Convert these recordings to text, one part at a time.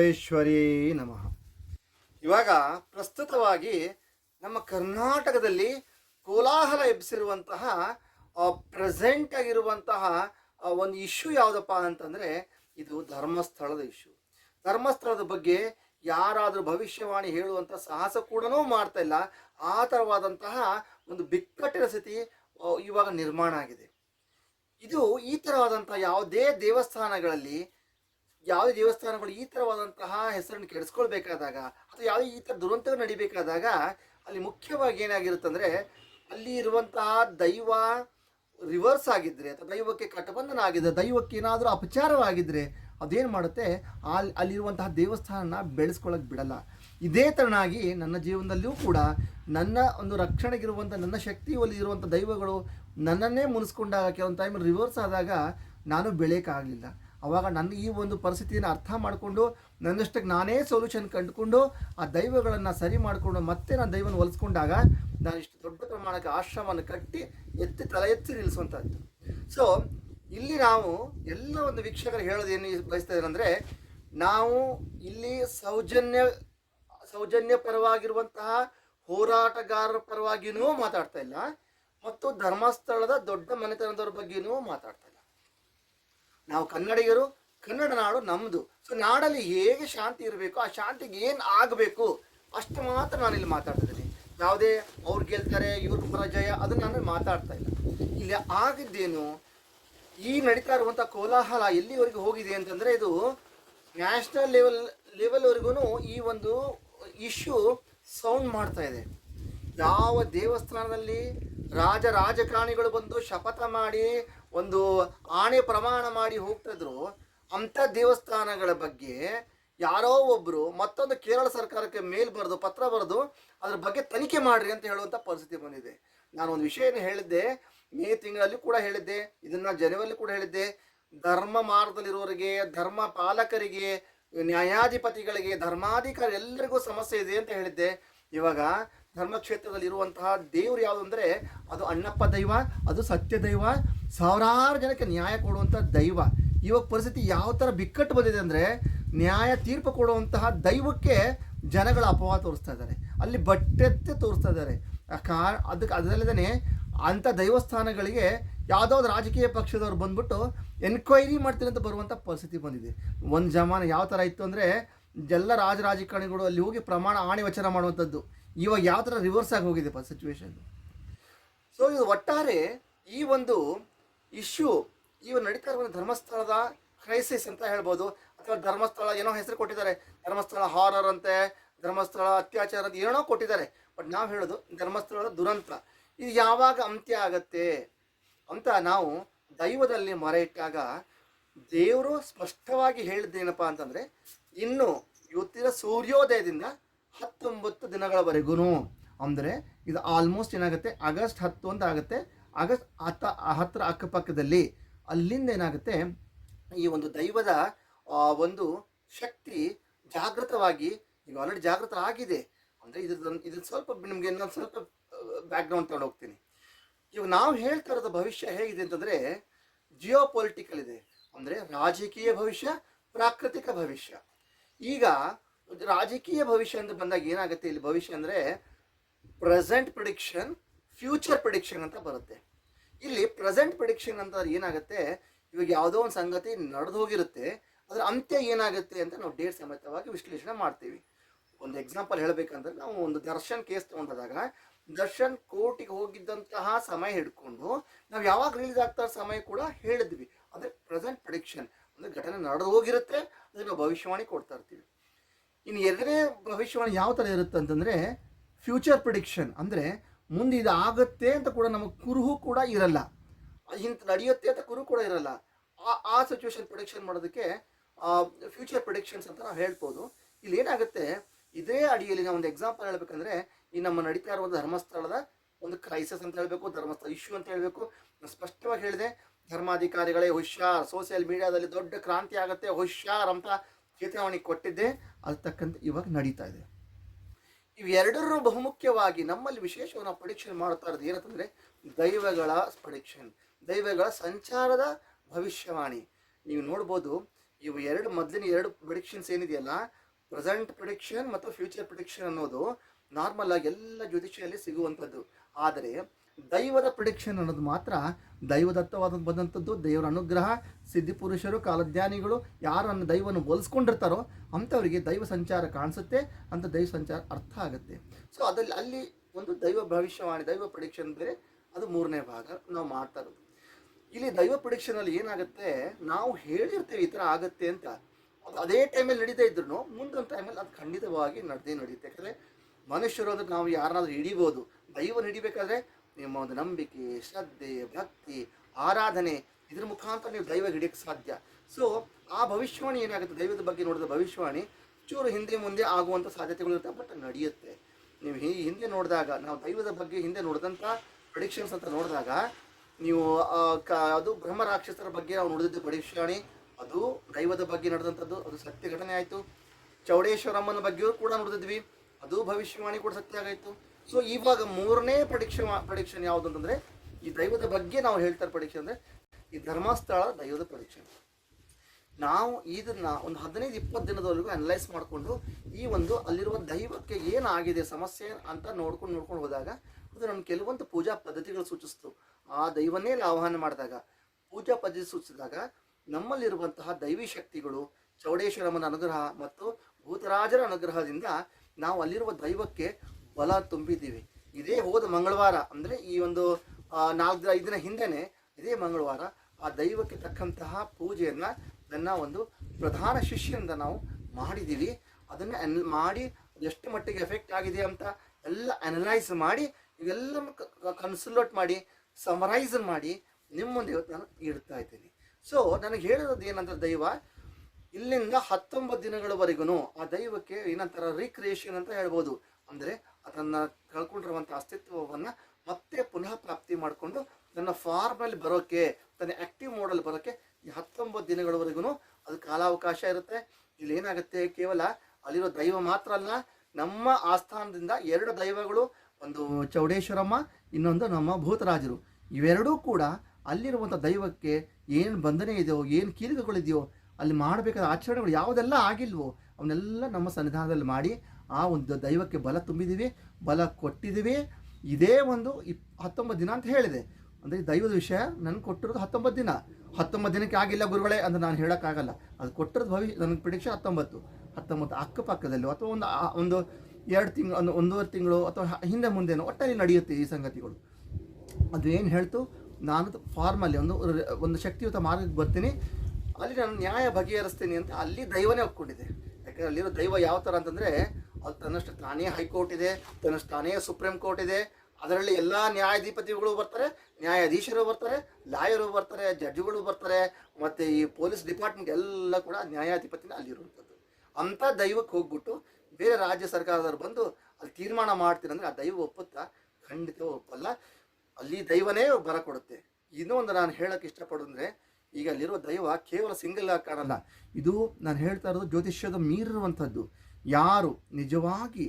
ಚೌಡೇಶ್ವರಿ ನಮಃ. ಇವಾಗ ಪ್ರಸ್ತುತವಾಗಿ ನಮ್ಮ ಕರ್ನಾಟಕದಲ್ಲಿ ಕೋಲಾಹಲ ಎಬ್ಬಿಸಿರುವಂತಹ ಪ್ರೆಸೆಂಟ್ ಆಗಿರುವಂತಹ ಒಂದು ಇಶ್ಯೂ ಯಾವುದಪ್ಪ ಅಂತಂದರೆ, ಇದು ಧರ್ಮಸ್ಥಳದ ಇಶ್ಯೂ ಧರ್ಮಸ್ಥಳದ ಬಗ್ಗೆ ಯಾರಾದರೂ ಭವಿಷ್ಯವಾಣಿ ಹೇಳುವಂಥ ಸಾಹಸ ಕೂಡ ಮಾಡ್ತಾ ಇಲ್ಲ. ಆ ಥರವಾದಂತಹ ಒಂದು ಬಿಕ್ಕಟ್ಟಿನ ಸ್ಥಿತಿ ಇವಾಗ ನಿರ್ಮಾಣ ಆಗಿದೆ. ಇದು ಈ ಥರವಾದಂಥ ಯಾವುದೇ ದೇವಸ್ಥಾನಗಳಲ್ಲಿ ಯಾವುದೇ ದೇವಸ್ಥಾನಗಳು ಈ ಥರವಾದಂತಹ ಹೆಸರನ್ನು ಕೆಡಿಸ್ಕೊಳ್ಬೇಕಾದಾಗ ಅಥವಾ ಯಾವುದೇ ಈ ಥರ ದುರಂತಗಳು ನಡಿಬೇಕಾದಾಗ ಅಲ್ಲಿ ಮುಖ್ಯವಾಗಿ ಏನಾಗಿರುತ್ತಂದರೆ ಅಲ್ಲಿ ಇರುವಂತಹ ದೈವ ರಿವರ್ಸ್ ಆಗಿದ್ರೆ ಅಥವಾ ದೈವಕ್ಕೆ ಕಟಬಂಧನ ಆಗಿದ್ರೆ, ದೈವಕ್ಕೆ ಏನಾದರೂ ಅಪಚಾರವಾಗಿದ್ದರೆ ಅದೇನು ಮಾಡುತ್ತೆ? ಅಲ್ಲಿ ಅಲ್ಲಿರುವಂತಹ ದೇವಸ್ಥಾನನ ಬೆಳೆಸ್ಕೊಳ್ಳೋಕೆ ಬಿಡಲ್ಲ. ಇದೇ ತರನಾಗಿ ನನ್ನ ಜೀವನದಲ್ಲಿಯೂ ಕೂಡ ನನ್ನ ಒಂದು ರಕ್ಷಣೆಗಿರುವಂಥ ನನ್ನ ಶಕ್ತಿಯಲ್ಲಿ ಇರುವಂಥ ದೈವಗಳು ನನ್ನನ್ನೇ ಮುನಿಸ್ಕೊಂಡಾಗ ಕೆಲವೊಂದು ಟೈಮಲ್ಲಿ ರಿವರ್ಸ್ ಆದಾಗ ನಾನು ಬೆಳೆಯೋಕ್ಕಾಗಲಿಲ್ಲ ಅವಾಗ ನನ್ನ ಈ ಒಂದು ಪರಿಸ್ಥಿತಿಯನ್ನು ಅರ್ಥ ಮಾಡಿಕೊಂಡು ನನ್ನಷ್ಟಕ್ಕೆ ನಾನೇ ಸೊಲ್ಯೂಷನ್ ಕಂಡುಕೊಂಡು ಆ ದೈವಗಳನ್ನು ಸರಿ ಮಾಡಿಕೊಂಡು ಮತ್ತೆ ನಾನು ದೈವನ ಹೊಲಿಸ್ಕೊಂಡಾಗ ನಾನು ಇಷ್ಟು ದೊಡ್ಡ ಪ್ರಮಾಣಕ್ಕೆ ಆಶ್ರಮವನ್ನು ಕಟ್ಟಿ ಎತ್ತಿ ತಲೆ ಎತ್ತಿ ನಿಲ್ಲಿಸುವಂಥದ್ದು. ಸೊ ಇಲ್ಲಿ ನಾವು ಎಲ್ಲ ಒಂದು ವೀಕ್ಷಕರು ಹೇಳೋದು ಏನು ಬಯಸ್ತಾ ಇದ್ದಾರೆ ನಾವು ಇಲ್ಲಿ ಸೌಜನ್ಯ ಸೌಜನ್ಯ ಪರವಾಗಿರುವಂತಹ ಹೋರಾಟಗಾರರ ಪರವಾಗಿಯೂ ಮಾತಾಡ್ತಾ ಇಲ್ಲ. ಮತ್ತು ಧರ್ಮಸ್ಥಳದ ದೊಡ್ಡ ಮನೆತನದವ್ರ ಬಗ್ಗೆಯೂ ಮಾತಾಡ್ತಾ ಇಲ್ಲ. ನಾವು ಕನ್ನಡಿಗರು, ಕನ್ನಡ ನಾಡು ನಮ್ಮದು ಸೊ ನಾಡಲ್ಲಿ ಹೇಗೆ ಶಾಂತಿ ಇರಬೇಕು, ಆ ಶಾಂತಿಗೆ ಏನು ಆಗಬೇಕು, ಅಷ್ಟು ಮಾತ್ರ ನಾನು ಇಲ್ಲಿ ಮಾತಾಡ್ತಿದ್ದೀನಿ. ಯಾವುದೇ ಅವ್ರು ಗೆಲ್ತಾರೆ, ಇವ್ರ ಪರಾಜಯ ಅದನ್ನು ನಾನು ಮಾತಾಡ್ತಾ ಇಲ್ಲ. ಇಲ್ಲಿ ಆಗಿದ್ದೇನು, ಈ ನಡೀತಾ ಇರುವಂಥ ಕೋಲಾಹಲ ಎಲ್ಲಿವರೆಗೂ ಹೋಗಿದೆ ಅಂತಂದರೆ, ಇದು ನ್ಯಾಷನಲ್ ಲೆವೆಲ್, ಲೆವೆಲ್ವರೆಗೂ ಈ ಒಂದು ಇಶ್ಯೂ ಸೌಂಡ್ ಮಾಡ್ತಾ ಇದೆ. ಯಾವ ದೇವಸ್ಥಾನದಲ್ಲಿ ರಾಜ ರಾಜಕಾರಣಿಗಳು ಬಂದು ಶಪಥ ಮಾಡಿ ಒಂದು ಆಣೆ ಪ್ರಮಾಣ ಮಾಡಿ ಹೋಗ್ತಿದ್ರು, ಅಂಥ ದೇವಸ್ಥಾನಗಳ ಬಗ್ಗೆ ಯಾರೋ ಒಬ್ಬರು ಮತ್ತೊಂದು ಕೇರಳ ಸರ್ಕಾರಕ್ಕೆ ಮೇಲ್ ಬರೆದು, ಪತ್ರ ಬರೆದು ಅದ್ರ ಬಗ್ಗೆ ತನಿಖೆ ಮಾಡ್ರಿ ಅಂತ ಹೇಳುವಂಥ ಪರಿಸ್ಥಿತಿ ಬಂದಿದೆ. ನಾನು ಒಂದು ವಿಷಯನ ಹೇಳಿದ್ದೆ, ಮೇ ತಿಂಗಳಲ್ಲಿ ಕೂಡ ಹೇಳಿದ್ದೆ, ಇದನ್ನ ಜನವರಿ ಕೂಡ ಹೇಳಿದ್ದೆ. ಧರ್ಮ ಮಾರ್ಗದಲ್ಲಿರೋರಿಗೆ, ಧರ್ಮ ಪಾಲಕರಿಗೆ, ನ್ಯಾಯಾಧಿಪತಿಗಳಿಗೆ, ಧರ್ಮಾಧಿಕಾರಿ ಎಲ್ಲರಿಗೂ ಸಮಸ್ಯೆ ಇದೆ ಅಂತ ಹೇಳಿದ್ದೆ. ಇವಾಗ ಧರ್ಮಕ್ಷೇತ್ರದಲ್ಲಿ ಇರುವಂತಹ ದೇವ್ರು ಯಾವುದು ಅಂದರೆ ಅದು ಅಣ್ಣಪ್ಪ ದೈವ, ಅದು ಸತ್ಯ ದೈವ ಸಾವಿರಾರು ಜನಕ್ಕೆ ನ್ಯಾಯ ಕೊಡುವಂಥ ದೈವ. ಇವಾಗ ಪರಿಸ್ಥಿತಿ ಯಾವ ಥರ ಬಿಕ್ಕಟ್ಟು ಬಂದಿದೆ ಅಂದರೆ ನ್ಯಾಯ ತೀರ್ಪು ಕೊಡುವಂತಹ ದೈವಕ್ಕೆ ಜನಗಳ ಅಪವಾದ ತೋರಿಸ್ತಾ ಇದ್ದಾರೆ. ಅಲ್ಲಿ ಬಟ್ಟೆತ್ತೆ ತೋರಿಸ್ತಾ ಇದ್ದಾರೆ. ಕಾರ್ ಅದಕ್ಕೆ ಅದರಲ್ಲದೇ ಅಂಥ ದೈವಸ್ಥಾನಗಳಿಗೆ ಯಾವುದೋ ರಾಜಕೀಯ ಪಕ್ಷದವ್ರು ಬಂದ್ಬಿಟ್ಟು ಎನ್ಕ್ವೈರಿ ಮಾಡ್ತೀನಿ ಅಂತ ಬರುವಂಥ ಪರಿಸ್ಥಿತಿ ಬಂದಿದೆ. ಒಂದು ಜಮಾನ ಯಾವ ಥರ ಇತ್ತು ಅಂದರೆ ಎಲ್ಲ ರಾಜ ರಾಜಕಾರಣಿಗಳು ಅಲ್ಲಿ ಹೋಗಿ ಪ್ರಮಾಣ ಆಣಿ ವಚನ ಮಾಡುವಂಥದ್ದು. ಇವಾಗ ಯಾವ ಥರ ರಿವರ್ಸ್ ಆಗಿ ಹೋಗಿದೆ ಸಿಚುವೇಶನ್ ಸೊ ಇದು ಒಟ್ಟಾರೆ ಈ ಒಂದು ಇಶ್ಯೂ ಒಂದು ನಡೀತಾ ಇರುವ ಧರ್ಮಸ್ಥಳದ ಕ್ರೈಸಿಸ್ ಅಂತ ಹೇಳ್ಬೋದು. ಅಥವಾ ಧರ್ಮಸ್ಥಳ ಏನೋ ಹೆಸರು ಕೊಟ್ಟಿದ್ದಾರೆ. ಧರ್ಮಸ್ಥಳ ಹಾರರ್ ಅಂತೆ, ಧರ್ಮಸ್ಥಳ ಅತ್ಯಾಚಾರ ಅಂತ ಏನೋ ಕೊಟ್ಟಿದ್ದಾರೆ. ಬಟ್ ನಾವು ಹೇಳೋದು ಧರ್ಮಸ್ಥಳದ ದುರಂತ. ಇದು ಯಾವಾಗ ಅಂತ್ಯ ಆಗತ್ತೆ ಅಂತ ನಾವು ದೈವದಲ್ಲಿ ಮೊರೆ ಇಟ್ಟಾಗ ದೇವರು ಸ್ಪಷ್ಟವಾಗಿ ಹೇಳಿದ್ದೇನಪ್ಪ ಅಂತಂದರೆ, ಇನ್ನು ಇವತ್ತಿನ ಸೂರ್ಯೋದಯದಿಂದ ಹತ್ತೊಂಬತ್ತು ದಿನಗಳವರೆಗೂ ಅಂದರೆ ಇದು ಆಲ್ಮೋಸ್ಟ್ ಏನಾಗುತ್ತೆ? ಆಗಸ್ಟ್ ಹತ್ತು ಅಂತ ಆಗುತ್ತೆ. ಆಗಸ್ಟ್ ಆತ ಹತ್ರ ಅಕ್ಕಪಕ್ಕದಲ್ಲಿ ಅಲ್ಲಿಂದ ಏನಾಗುತ್ತೆ? ಈ ಒಂದು ದೈವದ ಒಂದು ಶಕ್ತಿ ಜಾಗೃತವಾಗಿ ಈಗ ಆಲ್ರೆಡಿ ಜಾಗೃತ ಆಗಿದೆ. ಅಂದರೆ ಇದ್ರದ್ದು ಇದ್ರ ಸ್ವಲ್ಪ ನಿಮಗೆ ಇನ್ನೊಂದು ಸ್ವಲ್ಪ ಬ್ಯಾಕ್ಗ್ರೌಂಡ್ ತಗೊಂಡು ಹೋಗ್ತೀನಿ. ಇವಾಗ ನಾವು ಹೇಳ್ತಾ ಇರೋದು ಭವಿಷ್ಯ ಹೇಗಿದೆ ಅಂತಂದರೆ ಜಿಯೋ ಪೊಲಿಟಿಕಲ್ ಇದೆ. ಅಂದರೆ ರಾಜಕೀಯ ಭವಿಷ್ಯ, ಪ್ರಾಕೃತಿಕ ಭವಿಷ್ಯ. ಈಗ ರಾಜಕೀಯ ಭವಿಷ್ಯ ಅಂತ ಬಂದಾಗ ಏನಾಗುತ್ತೆ ಇಲ್ಲಿ ಭವಿಷ್ಯ ಅಂದರೆ ಪ್ರೆಸೆಂಟ್ ಪ್ರಿಡಿಕ್ಷನ್ ಫ್ಯೂಚರ್ ಪ್ರಿಡಿಕ್ಷನ್ ಅಂತ ಬರುತ್ತೆ. ಇಲ್ಲಿ ಪ್ರೆಸೆಂಟ್ ಪ್ರಿಡಿಕ್ಷನ್ ಅಂತ ಏನಾಗುತ್ತೆ? ಇವಾಗ ಯಾವುದೋ ಒಂದು ಸಂಗತಿ ನಡೆದು ಹೋಗಿರುತ್ತೆ, ಅದರ ಅಂತ್ಯ ಏನಾಗುತ್ತೆ ಅಂತ ನಾವು ಡೇಟ್ ಸಮೇತವಾಗಿ ವಿಶ್ಲೇಷಣೆ ಮಾಡ್ತೀವಿ. ಒಂದು ಎಕ್ಸಾಂಪಲ್ ಹೇಳಬೇಕಂದ್ರೆ ನಾವು ಒಂದು ದರ್ಶನ್ ಕೇಸ್ ತೊಗೊಂಡಾಗ, ದರ್ಶನ್ ಕೋರ್ಟಿಗೆ ಹೋಗಿದ್ದಂತಹ ಸಮಯ ಹಿಡ್ಕೊಂಡು ನಾವು ಯಾವಾಗ ರಿಲೀಸ್ ಆಗ್ತಾ ಸಮಯ ಕೂಡ ಹೇಳಿದ್ವಿ. ಅಂದರೆ ಪ್ರೆಸೆಂಟ್ ಪ್ರಿಡಿಕ್ಷನ್ ಅಂದರೆ ಘಟನೆ ನಡೆದು ಹೋಗಿರುತ್ತೆ ಅದಕ್ಕೆ ಭವಿಷ್ಯವಾಣಿ ಕೊಡ್ತಾ ಇರ್ತೀವಿ. ಇನ್ನು ಎರಡನೇ ಭವಿಷ್ಯವಾಣಿ ಯಾವ ಥರ ಇರುತ್ತೆ ಅಂತಂದರೆ ಫ್ಯೂಚರ್ ಪ್ರಿಡಿಕ್ಷನ್ ಅಂದರೆ ಮುಂದೆ ಇದು ಆಗುತ್ತೆ ಅಂತ ಕೂಡ ನಮಗೆ ಕುರುಹು ಕೂಡ ಇರಲ್ಲ. ಇಂಥ ನಡೆಯುತ್ತೆ ಅಂತ ಕುರುಹು ಕೂಡ ಇರಲ್ಲ. ಆ ಆ ಸಿಚುವೇಶನ್ ಪ್ರೊಡಿಕ್ಷನ್ ಮಾಡೋದಕ್ಕೆ ಫ್ಯೂಚರ್ ಪ್ರೊಡಿಕ್ಷನ್ಸ್ ಅಂತ ನಾವು ಹೇಳ್ಬೋದು. ಇಲ್ಲಿ ಏನಾಗುತ್ತೆ, ಇದೇ ಅಡಿಯಲ್ಲಿ ನಾವು ಒಂದು ಎಕ್ಸಾಂಪಲ್ ಹೇಳ್ಬೇಕಂದ್ರೆ, ಈ ನಮ್ಮ ನಡೀತಾ ಇರುವ ಧರ್ಮಸ್ಥಳದ ಒಂದು ಕ್ರೈಸಿಸ್ ಅಂತ ಹೇಳಬೇಕು, ಧರ್ಮಸ್ಥಳ ಇಶ್ಯೂ ಅಂತ ಹೇಳಬೇಕು. ಸ್ಪಷ್ಟವಾಗಿ ಹೇಳಿದೆ, ಧರ್ಮಾಧಿಕಾರಿಗಳೇ ಹುಷಾರ್ ಸೋಷಿಯಲ್ ಮೀಡಿಯಾದಲ್ಲಿ ದೊಡ್ಡ ಕ್ರಾಂತಿ ಆಗುತ್ತೆ, ಹುಷಾರ್ ಅಂತ ಚೇತಾವಣಿ ಕೊಟ್ಟಿದ್ದೆ. ಅದು ತಕ್ಕಂತೆ ಇವಾಗ ನಡೀತಾ ಇದೆ. ಇವೆರಡರೂ ಬಹುಮುಖ್ಯವಾಗಿ ನಮ್ಮಲ್ಲಿ ವಿಶೇಷವನ್ನು ಪ್ರಡಿಕ್ಷನ್ ಮಾಡ್ತಾ ಇರೋದು ಏನಂತಂದ್ರೆ ದೈವಗಳ ಪ್ರೊಡಿಕ್ಷನ್ ದೈವಗಳ ಸಂಚಾರದ ಭವಿಷ್ಯವಾಣಿ. ನೀವು ನೋಡ್ಬೋದು, ಇವು ಎರಡು ಮೊದಲಿನ ಎರಡು ಪ್ರೊಡಿಕ್ಷನ್ಸ್ ಏನಿದೆಯಲ್ಲ? ಪ್ರೆಸೆಂಟ್ ಪ್ರಿಡಿಕ್ಷನ್ ಮತ್ತು ಫ್ಯೂಚರ್ ಪ್ರಿಡಿಕ್ಷನ್ ಅನ್ನೋದು. ನಾರ್ಮಲ್ ಆಗಿ ಎಲ್ಲ ಜ್ಯೋತಿಷಿಯಲ್ಲಿ ಸಿಗುವಂಥದ್ದು. ಆದರೆ ದೈವದ ಪ್ರಿಡಿಕ್ಷನ್ ಅನ್ನೋದು ಮಾತ್ರ ದೈವದತ್ತವಾದ ಬಂದಂಥದ್ದು, ದೇವರ ಅನುಗ್ರಹ ಸಿದ್ಧಿಪುರುಷರು ಕಾಲಜ್ಞಾನಿಗಳು, ಯಾರನ್ನು ದೈವವನ್ನು ಹೋಲಿಸ್ಕೊಂಡಿರ್ತಾರೋ ಅಂಥವರಿಗೆ ದೈವ ಸಂಚಾರ ಕಾಣಿಸುತ್ತೆ, ಅಂತ ದೈವ ಸಂಚಾರ ಅರ್ಥ ಆಗುತ್ತೆ. ಸೊ ಅದಲ್ಲಿ ಅಲ್ಲಿ ಒಂದು ದೈವ ಭವಿಷ್ಯವಾಣಿ, ದೈವ ಪ್ರಿಡಿಕ್ಷನ್ ಬೇರೆ, ಅದು ಮೂರನೇ ಭಾಗ ನಾವು ಮಾಡ್ತಾ ಇಲ್ಲಿ ದೈವ ಪ್ರಿಡಿಕ್ಷನಲ್ಲಿ ಏನಾಗುತ್ತೆ, ನಾವು ಹೇಳಿರ್ತೇವೆ ಈ ಥರ ಆಗುತ್ತೆ ಅಂತ. ಅದೇ ಟೈಮಲ್ಲಿ ನಡೀತಾ ಇದ್ರು ಮುಂದೊಂದು ಟೈಮಲ್ಲಿ ಅದು ಖಂಡಿತವಾಗಿ ನಡೆದೇ ನಡೆಯುತ್ತೆ ಯಾಕಂದರೆ ಮನುಷ್ಯರು ಅಂದ್ರೆ ನಾವು ಯಾರನ್ನಾದ್ರೂ ಹಿಡಿಬೋದು. ದೈವನ ಹಿಡಿಬೇಕಾದ್ರೆ ನಿಮ್ಮ ಒಂದು ನಂಬಿಕೆ, ಶ್ರದ್ಧೆ, ಭಕ್ತಿ, ಆರಾಧನೆ ಇದ್ರ ಮುಖಾಂತರ ನೀವು ದೈವ ಹಿಡಿಯಕ್ಕೆ ಸಾಧ್ಯ. ಸೊ ಆ ಭವಿಷ್ಯವಾಣಿ ಏನಾಗುತ್ತೆ? ದೈವದ ಬಗ್ಗೆ ನೋಡಿದ ಭವಿಷ್ಯವಾಣಿ ಚೂರು ಹಿಂದೆ ಮುಂದೆ ಆಗುವಂಥ ಸಾಧ್ಯತೆಗಳು ಇರುತ್ತೆ ಬಟ್ ನಡೆಯುತ್ತೆ. ನೀವು ಈ ಹಿಂದೆ ನೋಡಿದಾಗ, ನಾವು ದೈವದ ಬಗ್ಗೆ ಹಿಂದೆ ನೋಡಿದಂಥ ಪ್ರಡಿಕ್ಷನ್ಸ್ ಅಂತ ನೋಡಿದಾಗ, ನೀವು ಕ, ಅದು ಬ್ರಹ್ಮ ರಾಕ್ಷಸರ ಬಗ್ಗೆ ನಾವು ನೋಡಿದ್ದು ಭವಿಷ್ಯವಾಣಿ, ಅದು ದೈವದ ಬಗ್ಗೆ ನಡೆದಂಥದ್ದು ಅದು ಸತ್ಯ ಘಟನೆ ಆಯಿತು. ಚೌಡೇಶ್ವರಮ್ಮನ ಬಗ್ಗೆಯೂ ಕೂಡ ನೋಡಿದ್ವಿ. ಅದು ಭವಿಷ್ಯವಾಣಿ ಕೂಡ ಸತ್ಯ ಆಗಿತ್ತು ಸೊ ಇವಾಗ ಮೂರನೇ ಪ್ರಡಿಕ್ಷನ್ ಪ್ರಡಿಕ್ಷನ್ ಯಾವುದು ಅಂತಂದ್ರೆ, ಈ ದೈವದ ಬಗ್ಗೆ ನಾವು ಹೇಳ್ತಾರೆ ಪ್ರಡಿಕ್ಷನ್ ಅಂದ್ರೆ, ಈ ಧರ್ಮಸ್ಥಳ ದೈವದ ಪ್ರಡಿಕ್ಷನ್ ನಾವು ಇದನ್ನ ಒಂದು ಹದಿನೈದು, ಇಪ್ಪತ್ತು ದಿನದವರೆಗೂ ಅನಲೈಸ್ ಮಾಡಿಕೊಂಡು, ಈ ಒಂದು ಅಲ್ಲಿರುವ ದೈವಕ್ಕೆ ಏನಾಗಿದೆ ಸಮಸ್ಯೆ ಅಂತ ನೋಡ್ಕೊಂಡು ನೋಡ್ಕೊಂಡು ಹೋದಾಗ, ಅದು ನಮ್ಗೆ ಕೆಲವೊಂದು ಪೂಜಾ ಪದ್ಧತಿಗಳು ಸೂಚಿಸ್ತು. ಆ ದೈವನೇ ಆಹ್ವಾನ ಮಾಡಿದಾಗ, ಪೂಜಾ ಪದ್ಧತಿ ಸೂಚಿಸಿದಾಗ, ನಮ್ಮಲ್ಲಿರುವಂತಹ ದೈವಿ ಶಕ್ತಿಗಳು, ಚೌಡೇಶ್ವರಮ್ಮನ ಅನುಗ್ರಹ ಮತ್ತು ಭೂತರಾಜರ ಅನುಗ್ರಹದಿಂದ ನಾವು ಅಲ್ಲಿರುವ ದೈವಕ್ಕೆ ಬಲ ತುಂಬಿದ್ದೀವಿ. ಇದೇ ಹೋದ ಮಂಗಳವಾರ, ಅಂದರೆ ಈ ಒಂದು ನಾಲ್ಕು ಐದು ದಿನ ಹಿಂದೆನೆ ಇದೇ ಮಂಗಳವಾರ ಆ ದೈವಕ್ಕೆ ತಕ್ಕಂತಹ ಪೂಜೆಯನ್ನು ನನ್ನ ಒಂದು ಪ್ರಧಾನ ಶಿಷ್ಯನಿಂದ ನಾವು ಮಾಡಿದ್ದೀವಿ. ಅದನ್ನು ಮಾಡಿ ಎಷ್ಟು ಮಟ್ಟಿಗೆ ಎಫೆಕ್ಟ್ ಆಗಿದೆ ಅಂತ ಎಲ್ಲ ಅನಲೈಸ್ ಮಾಡಿ, ಇವೆಲ್ಲ ಕನ್ಸಲ್ಟ್ ಮಾಡಿ ಸಮರೈಸ್ ಮಾಡಿ ನಿಮ್ಮ ಮುಂದೆ ಇವತ್ತು ನಾನು ಇಡ್ತಾ ಇದ್ದೀನಿ. ಸೊ ನನಗೆ ಹೇಳಿರೋದು ಏನಂದ್ರೆ ದೈವ ಇಲ್ಲಿಂದ ಹತ್ತೊಂಬತ್ತು ದಿನಗಳವರೆಗೂ ಆ ದೈವಕ್ಕೆ ಏನಂತಾರ ರೀಕ್ರಿಯೇಷನ್ ಅಂತ ಹೇಳ್ಬೋದು. ಅಂದರೆ ಅದನ್ನು ಕಳ್ಕೊಂಡಿರುವಂಥ ಅಸ್ತಿತ್ವವನ್ನ ಮತ್ತೆ ಪುನಃ ಪ್ರಾಪ್ತಿ ಮಾಡಿಕೊಂಡು ತನ್ನ ಫಾರ್ಮಲ್ಲಿ ಬರೋಕ್ಕೆ ತನ್ನ ಆ್ಯಕ್ಟಿವ್ ಮೋಡಲ್ಲಿ ಬರೋಕ್ಕೆ ಈ ಹತ್ತೊಂಬತ್ತು ದಿನಗಳವರೆಗೂ ಅದು ಕಾಲಾವಕಾಶ ಇರುತ್ತೆ. ಇಲ್ಲಿ ಏನಾಗುತ್ತೆ? ಕೇವಲ ಅಲ್ಲಿರೋ ದೈವ ಮಾತ್ರ ಅಲ್ಲ, ನಮ್ಮ ಆಸ್ಥಾನದಿಂದ ಎರಡು ದೈವಗಳು, ಒಂದು ಚೌಡೇಶ್ವರಮ್ಮ, ಇನ್ನೊಂದು ನಮ್ಮ ಭೂತರಾಜರು. ಇವೆರಡೂ ಕೂಡ ಅಲ್ಲಿರುವಂಥ ದೈವಕ್ಕೆ ಏನು ಬಂಧನೆ ಇದೆಯೋ, ಏನು ಕೀಲಿಕೆಗಳಿದೆಯೋ ಅಲ್ಲಿ ಮಾಡಬೇಕಾದ ಆಚರಣೆಗಳು ಯಾವುದೆಲ್ಲ ಆಗಿಲ್ವೋ ಅವನ್ನೆಲ್ಲ ನಮ್ಮ ಸನ್ನಿಧಾನದಲ್ಲಿ ಮಾಡಿ ಆ ಒಂದು ದೈವಕ್ಕೆ ಬಲ ತುಂಬಿದ್ದೀವಿ, ಬಲ ಕೊಟ್ಟಿದ್ದೀವಿ. ಇದೇ ಒಂದು ಇಪ್ ಹತ್ತೊಂಬತ್ತು ದಿನ ಅಂತ ಹೇಳಿದೆ. ಅಂದರೆ ದೈವದ ವಿಷಯ ನನಗೆ ಕೊಟ್ಟಿರೋದು ಹತ್ತೊಂಬತ್ತು ದಿನ. ಹತ್ತೊಂಬತ್ತು ದಿನಕ್ಕೆ ಆಗಿಲ್ಲ ಗುರುಗಳೇ ಅಂತ ನಾನು ಹೇಳೋಕ್ಕಾಗಲ್ಲ. ಅದು ಕೊಟ್ಟಿರೋದು ಭವಿ ನನಗೆ ಪ್ರಿಡಿಕ್ಷನ್ ಹತ್ತೊಂಬತ್ತು. ಹತ್ತೊಂಬತ್ತು ಅಕ್ಕಪಕ್ಕದಲ್ಲೋ ಅಥವಾ ಒಂದು ಒಂದು ಎರಡು ತಿಂಗಳು, ಒಂದು, ಒಂದೂವರೆ ತಿಂಗಳು ಅಥವಾ ಹಿಂದೆ ಮುಂದೆನೋ ಒಟ್ಟಲ್ಲಿ ನಡೆಯುತ್ತೆ ಈ ಸಂಗತಿಗಳು. ಅದು ಏನು ಹೇಳ್ತು? ನಾನು ಫಾರ್ಮಲ್ಲಿ ಒಂದು ಒಂದು ಶಕ್ತಿಯುತ ಮಾರ್ಗಕ್ಕೆ ಬರ್ತೀನಿ. ಅಲ್ಲಿ ನಾನು ನ್ಯಾಯ ಬಗೆಹರಿಸ್ತೀನಿ ಅಂತ ಅಲ್ಲಿ ದೈವನೇ ಒಪ್ಕೊಂಡಿದೆ. ಯಾಕಂದ್ರೆ ಅಲ್ಲಿರೋ ದೈವ ಯಾವ ಥರ ಅಂತಂದರೆ ಅದು ತನ್ನಷ್ಟು ತಾನೇ ಹೈಕೋರ್ಟ್ ಇದೆ, ತನ್ನಷ್ಟು ತಾನೇ ಸುಪ್ರೀಂ ಕೋರ್ಟ್ ಇದೆ, ಅದರಲ್ಲಿ ಎಲ್ಲ ನ್ಯಾಯಾಧಿಪತಿಗಳು ಬರ್ತಾರೆ, ನ್ಯಾಯಾಧೀಶರು ಬರ್ತಾರೆ, ಲಾಯರು ಬರ್ತಾರೆ, ಜಡ್ಜ್ಗಳು ಬರ್ತಾರೆ, ಮತ್ತು ಈ ಪೊಲೀಸ್ ಡಿಪಾರ್ಟ್ಮೆಂಟ್ ಎಲ್ಲ ಕೂಡ ನ್ಯಾಯಾಧಿಪತಿನ ಅಲ್ಲಿರುವಂಥದ್ದು ಅಂಥ ದೈವಕ್ಕೆ ಹೋಗ್ಬಿಟ್ಟು ಬೇರೆ ರಾಜ್ಯ ಸರ್ಕಾರದವ್ರು ಬಂದು ಅಲ್ಲಿ ತೀರ್ಮಾನ ಮಾಡ್ತೀರಂದ್ರೆ ಆ ದೈವ ಒಪ್ಪುತ್ತಾ? ಖಂಡಿತ ಒಪ್ಪಲ್ಲ. ಅಲ್ಲಿ ದೈವನೇ ಬರ ಕೊಡುತ್ತೆ ಇನ್ನೂ ಒಂದು ನಾನು ಹೇಳಕ್ಕೆ ಇಷ್ಟಪಡೋದಂದ್ರೆ ಈಗ ಅಲ್ಲಿರುವ ದೈವ ಕೇವಲ ಸಿಂಗಲ್ ಆಗಿ ಕಾಣಲ್ಲ ಇದು ನಾನು ಹೇಳ್ತಾ ಇರೋದು ಜ್ಯೋತಿಷ್ಯದ ಮೀರಿರುವಂಥದ್ದು. ಯಾರು ನಿಜವಾಗಿ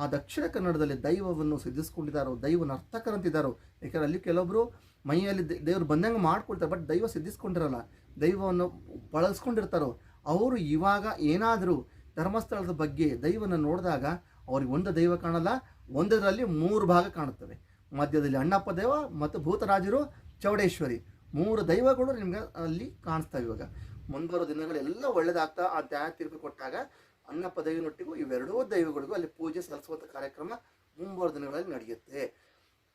ಆ ದಕ್ಷಿಣ ಕನ್ನಡದಲ್ಲಿ ದೈವವನ್ನು ಸಿದ್ಧಿಸ್ಕೊಂಡಿದ್ದಾರೋ ದೈವ ನರ್ತಕರಂತಿದ್ದಾರೋ ಯಾಕಂದ್ರೆ ಅಲ್ಲಿ ಕೆಲವೊಬ್ಬರು ಮೈಯಲ್ಲಿ ದೇವರು ಬಂದಂಗೆ ಮಾಡ್ಕೊಳ್ತಾರೆ, ಬಟ್ ದೈವ ಸಿದ್ಧಿಸ್ಕೊಂಡಿರಲ್ಲ, ದೈವವನ್ನು ಬಳಸ್ಕೊಂಡಿರ್ತಾರೋ, ಅವರು ಇವಾಗ ಏನಾದರೂ ಧರ್ಮಸ್ಥಳದ ಬಗ್ಗೆ ದೈವನ ನೋಡಿದಾಗ ಅವ್ರಿಗೆ ಒಂದು ದೈವ ಕಾಣಲ್ಲ, ಒಂದರಲ್ಲಿ ಮೂರು ಭಾಗ ಕಾಣುತ್ತವೆ. ಮಧ್ಯದಲ್ಲಿ ಅಣ್ಣಪ್ಪ ದೇವ ಮತ್ತು ಭೂತರಾಜರು ಚೌಡೇಶ್ವರಿ. ಮೂರು ದೈವಗಳು ನಿಮ್ಗೆ ಅಲ್ಲಿ ಕಾಣಿಸ್ತವೆ ಇವಾಗ. ಮುಂಬರೋ ದಿನಗಳೆಲ್ಲ ಒಳ್ಳೇದಾಗ್ತಾ ಆ ಧ್ಯಾನ ತೀರ್ಪು ಕೊಟ್ಟಾಗ ಅನ್ನ ಪದವಿನೊಟ್ಟಿಗೂ ಇವೆರಡೂ ದೈವಗಳಿಗೂ ಅಲ್ಲಿ ಪೂಜೆ ಸಲ್ಲಿಸುವಂಥ ಕಾರ್ಯಕ್ರಮ ಮುಂಬರುವ ದಿನಗಳಲ್ಲಿ ನಡೆಯುತ್ತೆ.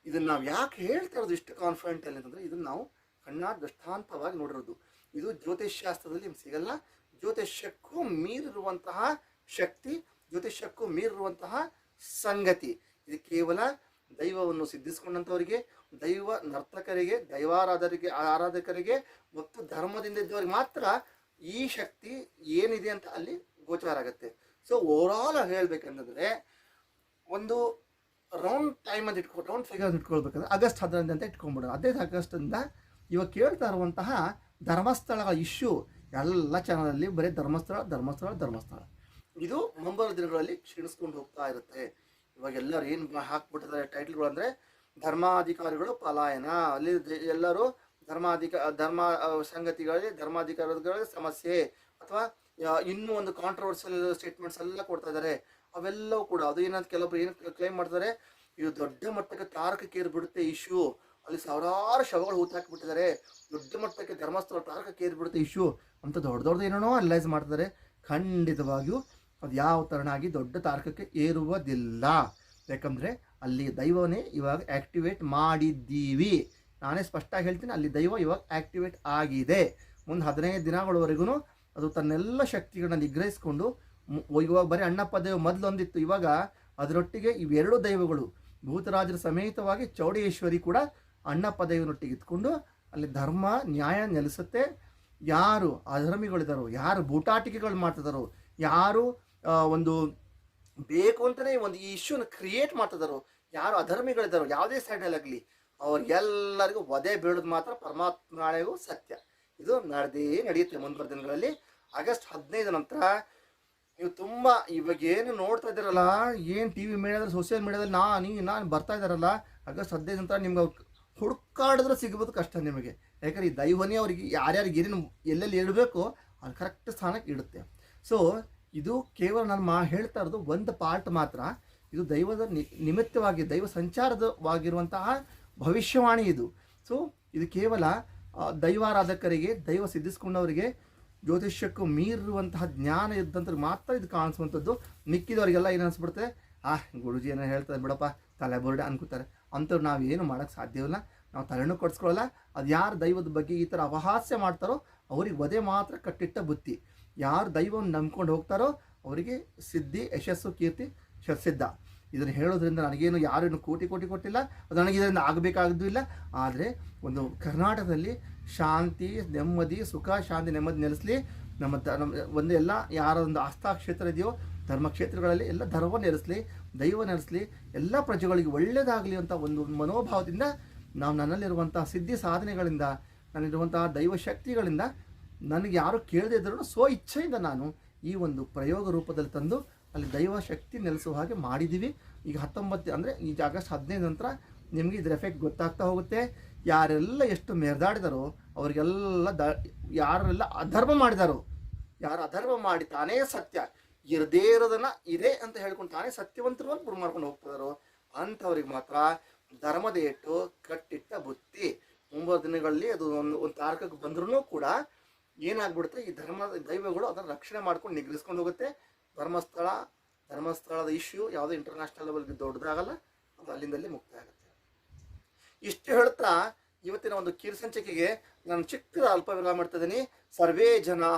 ಇದನ್ನು ನಾವು ಯಾಕೆ ಹೇಳ್ತಾ ಇರೋದು ಇಷ್ಟು ಕಾನ್ಫಿಡೆಂಟ್ ಅಲ್ಲಿ ಅಂತಂದ್ರೆ ಇದನ್ನು ನಾವು ಕಣ್ಣಾದ ದೃಷ್ಟಾಂತವಾಗಿ ನೋಡಿರೋದು. ಇದು ಜ್ಯೋತಿಷ್ಶಾಸ್ತ್ರದಲ್ಲಿ ನಿಮ್ಗೆ ಸಿಗಲ್ಲ. ಜ್ಯೋತಿಷ್ಯಕ್ಕೂ ಮೀರಿರುವಂತಹ ಶಕ್ತಿ, ಜ್ಯೋತಿಷ್ಯಕ್ಕೂ ಮೀರಿರುವಂತಹ ಸಂಗತಿ. ಇದು ಕೇವಲ ದೈವವನ್ನು ಸಿದ್ಧಿಸ್ಕೊಂಡಂಥವರಿಗೆ, ದೈವ ನರ್ತಕರಿಗೆ, ದೈವಾರಾಧರಿಗೆ, ಆರಾಧಕರಿಗೆ ಮತ್ತು ಧರ್ಮದಿಂದ ಇದ್ದವರಿಗೆ ಮಾತ್ರ ಈ ಶಕ್ತಿ ಏನಿದೆ ಅಂತ ಅಲ್ಲಿ ಗೋಚರ ಆಗುತ್ತೆ. ಸೊ ಓವರಾಲ್ ಹೇಳ್ಬೇಕಂತಂದ್ರೆ, ಒಂದು ರೌಂಡ್ ಟೈಮ್ ಅಂತ ಇಟ್ಕೊ ರೌಂಡ್ ಫಿಗರ್ ಇಟ್ಕೊಳ್ಬೇಕಂದ್ರೆ ಆಗಸ್ಟ್ ಹದಿನೈದು ಅಂತ ಇಟ್ಕೊಂಡ್ಬಿಡೋಣ. ಅದೇ ಆಗಸ್ಟಿಂದ ಇವಾಗ ಕೇಳ್ತಾ ಇರುವಂತಹ ಧರ್ಮಸ್ಥಳಗಳ ಇಶ್ಯೂ ಎಲ್ಲ ಚಾನಲಲ್ಲಿ ಬರೀ ಧರ್ಮಸ್ಥಳ ಧರ್ಮಸ್ಥಳ ಧರ್ಮಸ್ಥಳ. ಇದು ಮುಂಬರುವ ದಿನಗಳಲ್ಲಿ ಕ್ಷೀಣಿಸ್ಕೊಂಡು ಹೋಗ್ತಾ ಇರುತ್ತೆ. ಇವಾಗ ಎಲ್ಲರೂ ಏನು ಹಾಕ್ಬಿಟ್ಟಿದ್ದಾರೆ ಟೈಟ್ಲ್ಗಳು ಅಂದರೆ ಧರ್ಮಾಧಿಕಾರಿಗಳು ಪಲಾಯನ. ಅಲ್ಲಿ ಎಲ್ಲರೂ ಧರ್ಮಾಧಿಕ ಧರ್ಮ ಸಂಗತಿಗಳಲ್ಲಿ ಧರ್ಮಾಧಿಕಾರಿಗಳ ಸಮಸ್ಯೆ ಅಥವಾ ಇನ್ನೂ ಒಂದು ಕಾಂಟ್ರವರ್ಸಿಯಲ್ ಸ್ಟೇಟ್ಮೆಂಟ್ಸ್ ಎಲ್ಲ ಕೊಡ್ತಾ ಇದ್ದಾರೆ. ಅವೆಲ್ಲವೂ ಕೂಡ ಅದು ಏನಂತ ಕೆಲವೊಬ್ರು ಏನು ಕ್ಲೈಮ್ ಮಾಡ್ತಾರೆ, ಇದು ದೊಡ್ಡ ಮಟ್ಟಕ್ಕೆ ತಾರಕಕ್ಕೆ ಏರ್ಬಿಡುತ್ತೆ ಇಶ್ಯೂ ಅಲ್ಲಿ ಸಾವಿರಾರು ಶವಗಳು ಹೂತಾಕ್ಬಿಟ್ಟಿದ್ದಾರೆ ದೊಡ್ಡ ಮಟ್ಟಕ್ಕೆ ಧರ್ಮಸ್ಥಳ ತಾರಕಕ್ಕೆ ಏರ್ಬಿಡುತ್ತೆ ಇಶ್ಯೂ ಅಂತ ದೊಡ್ಡ ದೊಡ್ಡದು ಏನೇನೋ ಅನಲೈಸ್ ಮಾಡ್ತಾರೆ ಖಂಡಿತವಾಗಿಯೂ ಅದು ಯಾವ ತರನಾಗಿ ದೊಡ್ಡ ತಾರಕಕ್ಕೆ ಏರುವುದಿಲ್ಲ. ಯಾಕಂದರೆ ಅಲ್ಲಿ ದೈವನೇ ಇವಾಗ ಆ್ಯಕ್ಟಿವೇಟ್ ಮಾಡಿದ್ದೀವಿ. ನಾನೇ ಸ್ಪಷ್ಟವಾಗಿ ಹೇಳ್ತೀನಿ, ಅಲ್ಲಿ ದೈವ ಇವಾಗ ಆ್ಯಕ್ಟಿವೇಟ್ ಆಗಿದೆ. ಮುಂದೆ ಹದಿನೈದು ದಿನಗಳವರೆಗೂ ಅದು ತನ್ನೆಲ್ಲ ಶಕ್ತಿಗಳನ್ನ ನಿಗ್ರಹಿಸ್ಕೊಂಡು ಇವಾಗ ಬರೀ ಅಣ್ಣಪ್ಪ ದೇವ ಮೊದಲೊಂದಿತ್ತು. ಇವಾಗ ಅದರೊಟ್ಟಿಗೆ ಇವೆರಡು ದೈವಗಳು, ಭೂತರಾಜರ ಸಮೇತವಾಗಿ ಚೌಡೇಶ್ವರಿ ಕೂಡ ಅಣ್ಣಪ್ಪ ದೇವನೊಟ್ಟಿಗೆ ಇದ್ಕೊಂಡು ಅಲ್ಲಿ ಧರ್ಮ, ನ್ಯಾಯ ನೆಲೆಸುತ್ತೆ. ಯಾರು ಅಧರ್ಮಿಗಳಿದಾರೋ, ಯಾರು ಬೂಟಾಟಿಕೆಗಳು ಮಾಡ್ತಿದಾರೋ, ಯಾರು ಒಂದು ಬೇಕು ಅಂತಲೇ ಒಂದು ಈ ಇಶ್ಯೂನ ಕ್ರಿಯೇಟ್ ಮಾಡ್ತಿದಾರೋ, ಯಾರು ಅಧರ್ಮಿಗಳಿದಾರೋ ಯಾವುದೇ ಸೈಡಲ್ಲಾಗಲಿ ಅವ್ರಿಗೆಲ್ಲರಿಗೂ ವಧೆ ಬೀಳೋದು ಮಾತ್ರ ಪರಮಾತ್ಮನೆಗೂ ಸತ್ಯ. ಇದು ನಡೆದೇ ನಡೆಯುತ್ತೆ ಮುಂದುವರೆದ ದಿನಗಳಲ್ಲಿ. ಆಗಸ್ಟ್ ಹದಿನೈದು ನಂತರ ನೀವು ತುಂಬ ಇವಾಗ ಏನು ನೋಡ್ತಾ ಇದ್ದೀರಲ್ಲ, ಏನು ಟಿ ವಿ ಮೀಡಿಯಾದಲ್ಲಿ ಸೋಷಿಯಲ್ ಮೀಡಿಯಾದಲ್ಲಿ ನಾ ನೀ ನಾನು ಬರ್ತಾ ಇದ್ದಾರಲ್ಲ, ಆಗಸ್ಟ್ ಹದಿನೈದು ನಂತರ ನಿಮ್ಗೆ ಹುಡುಕಾಡಿದ್ರೆ ಸಿಗ್ಬೋದು ಕಷ್ಟ ನಿಮಗೆ. ಯಾಕಂದ್ರೆ ಈ ದೈವನೇ ಅವ್ರಿಗೆ ಯಾರ್ಯಾರಿಗೆ ಏನೇನು ಎಲ್ಲೆಲ್ಲಿ ಇಡಬೇಕು ಅಲ್ಲಿ ಕರೆಕ್ಟ್ ಸ್ಥಾನಕ್ಕೆ ಇಡುತ್ತೆ. ಸೊ ಇದು ಕೇವಲ ನಾನು ಮಾ ಹೇಳ್ತಾ ಇರೋದು ಒಂದು ಪಾರ್ಟ್ ಮಾತ್ರ. ಇದು ದೈವದ ನಿಮಿತ್ತವಾಗಿ, ದೈವ ಸಂಚಾರದವಾಗಿರುವಂತಹ ಭವಿಷ್ಯವಾಣಿ ಇದು. ಸೊ ಇದು ಕೇವಲ ದೈವಾರಾಧಕರಿಗೆ, ದೈವ ಸಿದ್ಧಿಸ್ಕೊಂಡವರಿಗೆ, ಜ್ಯೋತಿಷ್ಯಕ್ಕೂ ಮೀರಿರುವಂತಹ ಜ್ಞಾನ ಇದ್ದಂಥ ಮಾತ್ರ ಇದು ಕಾಣಿಸುವಂಥದ್ದು. ಮಿಕ್ಕಿದವರಿಗೆಲ್ಲ ಏನು ಅನಿಸ್ಬಿಡುತ್ತೆ? ಆ, ಗುರುಜಿ ಏನೋ ಹೇಳ್ತಾರೆ ಬಿಡಪ್ಪ, ತಲೆ ಬುರುಡೆ ಅನ್ಕೋತಾರೆ. ಅಂಥವ್ರು ನಾವು ಏನು ಮಾಡೋಕ್ಕೆ ಸಾಧ್ಯವಿಲ್ಲ ನಾವು ತಲೆನೂ ಕೊಡಿಸ್ಕೊಳ್ಳಲ್ಲ. ಅದು ಯಾರು ದೈವದ ಬಗ್ಗೆ ಈ ಥರ ಅವಹಾಸ್ಯ ಮಾಡ್ತಾರೋ, ಅವ್ರಿಗೆ ಒದೆ ಮಾತ್ರ ಕಟ್ಟಿಟ್ಟ ಬುತ್ತಿ. ಯಾರು ದೈವವನ್ನು ನಂಬ್ಕೊಂಡು ಹೋಗ್ತಾರೋ ಅವರಿಗೆ ಸಿದ್ಧಿ, ಯಶಸ್ಸು, ಕೀರ್ತಿ ಸಿದ್ಧ. ಇದನ್ನು ಹೇಳೋದ್ರಿಂದ ನನಗೇನು ಯಾರೇನು ಕೋಟಿ ಕೋಟಿ ಕೊಟ್ಟಿಲ್ಲ, ಅದು ನನಗೆ ಇದರಿಂದ ಆಗಬೇಕಾಗದೂ ಇಲ್ಲ. ಆದರೆ ಒಂದು ಕರ್ನಾಟಕದಲ್ಲಿ ಶಾಂತಿ, ನೆಮ್ಮದಿ, ಸುಖ, ಶಾಂತಿ, ನೆಮ್ಮದಿ ನೆಲೆಸಲಿ ನಮ್ಮ ದ ನಮ್ಮ ಒಂದು ಎಲ್ಲ ಯಾರ ಒಂದು ಆಸ್ಥಾ ಕ್ಷೇತ್ರ ಇದೆಯೋ, ಧರ್ಮ ಕ್ಷೇತ್ರಗಳಲ್ಲಿ ಎಲ್ಲ ಧರ್ಮ ನೆಲೆಸಲಿ, ದೈವ ನೆಲೆಸಲಿ, ಎಲ್ಲ ಪ್ರಜೆಗಳಿಗೆ ಒಳ್ಳೆಯದಾಗಲಿ ಅಂತ ಒಂದು ಮನೋಭಾವದಿಂದ ನಾವು ನನ್ನಲ್ಲಿರುವಂಥ ಸಿದ್ಧಿ ಸಾಧನೆಗಳಿಂದ ನನ್ನಲ್ಲಿರುವಂತಹ ದೈವ ಶಕ್ತಿಗಳಿಂದ ನನಗೆ ಯಾರು ಕೇಳದೇ ಇದ್ರೂ ಸ್ವ ಇಚ್ಛೆಯಿಂದ ನಾನು ಈ ಒಂದು ಪ್ರಯೋಗ ರೂಪದಲ್ಲಿ ತಂದು ಅಲ್ಲಿ ದೈವ ಶಕ್ತಿ ನೆಲೆಸುವ ಹಾಗೆ ಮಾಡಿದ್ದೀವಿ. ಈಗ ಹತ್ತೊಂಬತ್ತು ಅಂದರೆ ಈಗ ಆಗಸ್ಟ್ ಹದಿನೈದು ನಂತರ ನಿಮಗೆ ಇದ್ರ ಎಫೆಕ್ಟ್ ಗೊತ್ತಾಗ್ತಾ ಹೋಗುತ್ತೆ. ಯಾರೆಲ್ಲ ಎಷ್ಟು ಮೆರೆದಾಡಿದಾರೋ ಅವರಿಗೆಲ್ಲ ದ, ಯಾರೆಲ್ಲ ಅಧರ್ಮ ಮಾಡಿದಾರೋ, ಯಾರು ಅಧರ್ಮ ಮಾಡಿ ತಾನೇ ಸತ್ಯ. ಇರದೇ ಇರೋದನ್ನ ಇದೆ ಅಂತ ಹೇಳ್ಕೊಂಡು ತಾನೇ ಸತ್ಯವಂತರು ಅಂತ ಮಾಡ್ಕೊಂಡು ಹೋಗ್ತಿದಾರೋ ಅಂಥವ್ರಿಗೆ ಮಾತ್ರ ಧರ್ಮದ ಏಟು ಕಟ್ಟಿಟ್ಟ ಬುತ್ತಿ. ಒಂಬತ್ತು ದಿನಗಳಲ್ಲಿ ಅದು ಒಂದು ಒಂದು ತಾರಕಕ್ಕೆ ಬಂದ್ರೂ ಕೂಡ ಏನಾಗ್ಬಿಡುತ್ತೆ, ಈ ಧರ್ಮದ ದೈವಗಳು ಅದನ್ನು ರಕ್ಷಣೆ ಮಾಡ್ಕೊಂಡು ನಿಗ್ರಿಸ್ಕೊಂಡು ಹೋಗುತ್ತೆ. ಧರ್ಮಸ್ಥಳ, ಧರ್ಮಸ್ಥಳದ ಇಶ್ಯೂ ಯಾವುದೋ ಇಂಟರ್ನ್ಯಾಷನಲ್ ಲೆವೆಲ್ಗೆ ದೊಡ್ಡದಾಗಲ್ಲ, ಅದು ಅಲ್ಲಿಂದಲೇ ಮುಕ್ತ ಆಗುತ್ತೆ ಇಷ್ಟು ಹೇಳ್ತಾ ಇವತ್ತಿನ ಒಂದು ಕೀರ್ಸಂಚಿಕೆಗೆ ನಾನು ಚಿಕ್ಕದ ಅಲ್ಪ ವಿರಾಮ ಮಾಡ್ತಾ ಇದ್ದೀನಿ. ಸರ್ವೇ ಜನಾ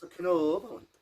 ಸುಖಿನೋ ಭವಂತು.